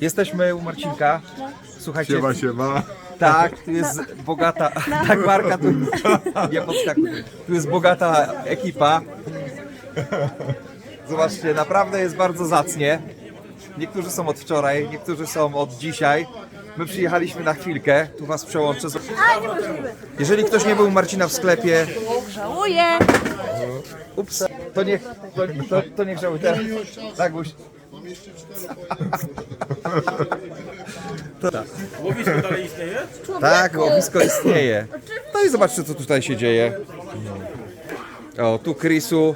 Jesteśmy u Marcinka. Słuchajcie, Siema, siema. tak, tu jest bogata, tak Marka, tu nie podskakuj. Tu jest bogata ekipa. Zobaczcie, naprawdę jest bardzo zacnie. Niektórzy są od wczoraj, niektórzy są od dzisiaj. My przyjechaliśmy na chwilkę, tu was przełączę. Jeżeli ktoś nie był u Marcina w sklepie, Żałuję. Ups, to niech, to, to, to niech żałuje teraz. Tak, Guś. To tak. Łowisko dalej istnieje? Tak, łowisko istnieje. No i zobaczcie, co tutaj się dzieje. O, tu Chrisu,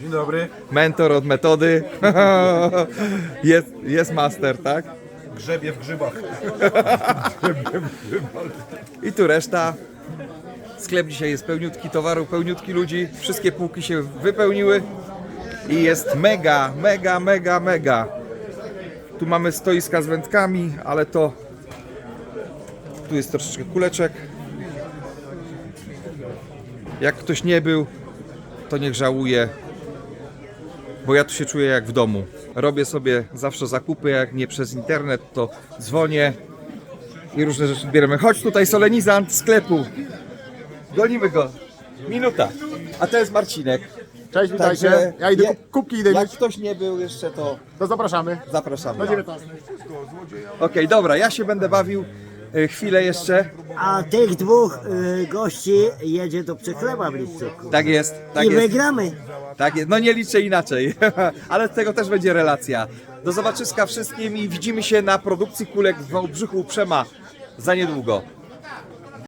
Dzień dobry. mentor od metody. Jest, jest master, tak? Grzebie w grzybach. I tu reszta. Sklep dzisiaj jest pełniutki towaru, pełniutki ludzi. Wszystkie półki się wypełniły. I jest mega, mega, mega, mega. Tu mamy stoiska z wędkami, ale to... Tu jest troszeczkę kuleczek. Jak ktoś nie był, to niech żałuje. Bo ja tu się czuję jak w domu. Robię sobie zawsze zakupy, jak nie przez internet, to dzwonię i różne rzeczy bierzemy. Chodź tutaj solenizant sklepu. Gonimy go. Minuta. A to jest Marcinek. Cześć, witajcie. Także ja idę je- kup- kubki idę Jak mieć. ktoś nie był jeszcze, to To zapraszamy. zapraszamy. Do Okej, 19. dobra, ja się będę bawił y, chwilę jeszcze. A tych dwóch y, gości jedzie do Przechlewa w Liszczyku. Tak jest, tak I jest. wygramy. Tak jest. No nie liczę inaczej, ale z tego też będzie relacja. Do zobaczyska wszystkim i widzimy się na produkcji kulek w Wałbrzychu Przema za niedługo.